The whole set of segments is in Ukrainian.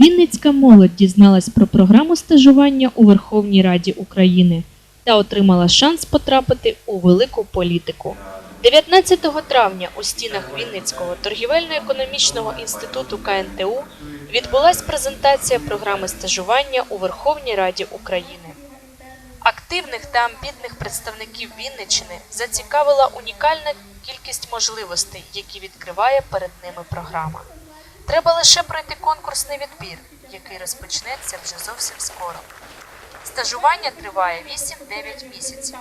Вінницька молодь дізналась про програму стажування у Верховній Раді України та отримала шанс потрапити у велику політику. 19 травня у стінах Вінницького торгівельно-економічного інституту КНТУ відбулась презентація програми стажування у Верховній Раді України. Активних та амбітних представників Вінниччини зацікавила унікальна кількість можливостей, які відкриває перед ними програма. Треба лише пройти конкурсний відбір, який розпочнеться вже зовсім скоро. Стажування триває 8-9 місяців.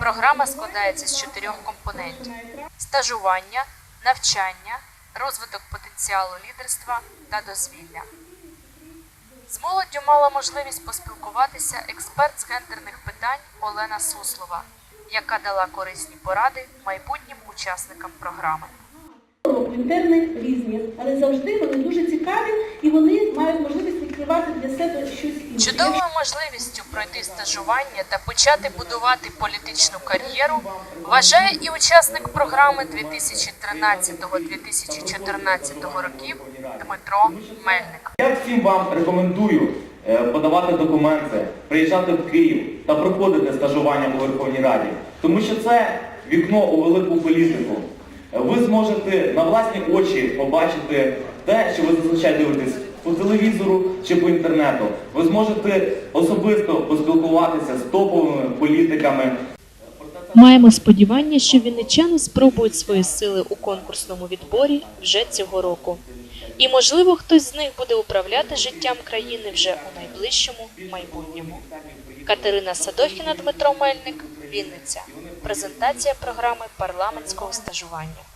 Програма складається з чотирьох компонентів: стажування, навчання, розвиток потенціалу лідерства та дозвілля. З молоддю мала можливість поспілкуватися експерт з гендерних питань Олена Суслова, яка дала корисні поради майбутнім учасникам програми. Інтерни різні, але завжди вони дуже цікаві і вони мають можливість відкривати для себе щось інше. Чудовою можливістю пройти стажування та почати будувати політичну кар'єру вважає і учасник програми 2013-2014 років Дмитро Мельник. Я всім вам рекомендую е, подавати документи, приїжджати в Київ та проходити стажування у Верховній Раді, тому що це вікно у велику політику. Ви зможете на власні очі побачити те, що ви зазвичай дивитесь по телевізору чи по інтернету. Ви зможете особисто поспілкуватися з топовими політиками, Маємо сподівання, що вінничани спробують свої сили у конкурсному відборі вже цього року. І, можливо, хтось з них буде управляти життям країни вже у найближчому майбутньому. Катерина Садохіна, Дмитро Мельник, Вінниця. Презентація програми парламентського стажування.